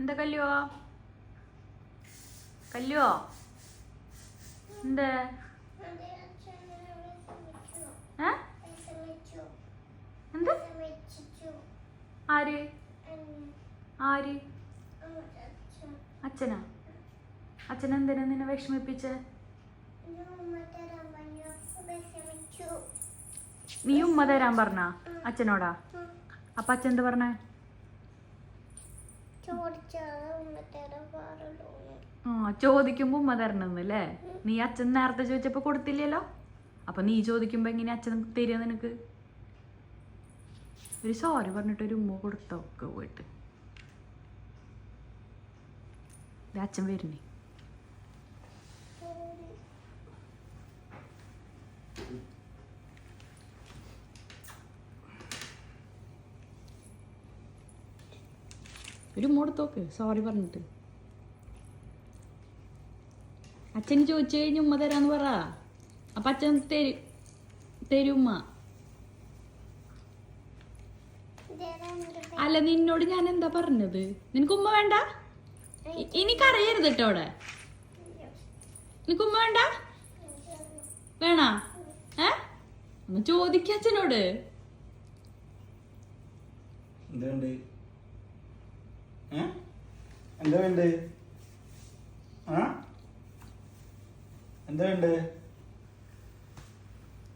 എന്താ കല്ലുവോ? കല്ലുവോ? എന്താ? എന്ത്? ആര്? ആര്? അച്ഛനാ? അച്ഛൻ എന്തിനാ നിന്നെ വിഷമിപ്പിച്ച? നീ ഉമ്മ തരാൻ പറഞ്ഞ അച്ഛനോടാ? അപ്പൊ അച്ഛൻ എന്താ പറഞ്ഞേ? ആ ചോദിക്കുമ്പോ ഉമ്മ തരണമെന്നല്ലേ നീ അച്ഛൻ നേരത്തെ ചോദിച്ചപ്പോ കൊടുത്തില്ലല്ലോ? അപ്പൊ നീ ചോദിക്കുമ്പോ എങ്ങനെ അച്ഛൻ തരിക നിനക്ക്? ഒരു സോറി പറഞ്ഞിട്ട് ഒരു ഉമ്മ കൊടുത്തൊക്കെ പോയിട്ട്. അച്ഛൻ വരുന്നേ. ഒരു മോടത്തോക്ക് സോറി പറഞ്ഞിട്ട്. അച്ഛന് ചോദിച്ചു കഴിഞ്ഞ് ഉമ്മ തരാന്ന് പറ. അപ്പൊ അച്ഛൻ തരും തരും ഉമ്മ. അല്ല നിന്നോട് ഞാൻ എന്താ പറഞ്ഞത്? നിനക്ക് ഉമ്മ വേണ്ട? ഇനി കരയരുത് കേട്ടോ അവിടെ. നിനക്ക് ഉമ്മ വേണ്ട? വേണ? ഏ? ചോദിക്ക അച്ഛനോട്. എന്താ വേണ്ടേ? ആ? എന്താ വേണ്ടേ?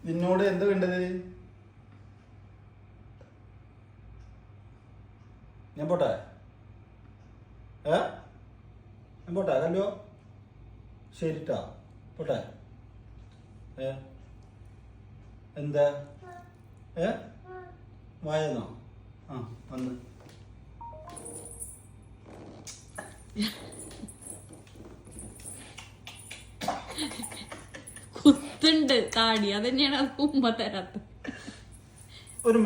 നിന്നോട് എന്താ വേണ്ടത്? ഞാൻ പോട്ടെ. ഏ? ഞാൻ പോട്ടെ കല്ലോ ശരിട്ടാ പോട്ടെ. ഏ? എന്താ? ഏ? വായന്നോ ആ വന്ന്. കുത്തുണ്ട് താടി അതന്നെയാണ് അത് ഉമ്മ തരാത്ത ഒരു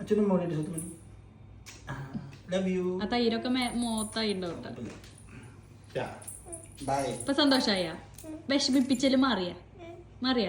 അച്ഛനും ലവ് യു ആ തൈരൊക്കെ മോത്തായിണ്ടാവും ഇപ്പൊ സന്തോഷായ? വിഷമിപ്പിച്ചൽ മാറിയ? മാറിയ?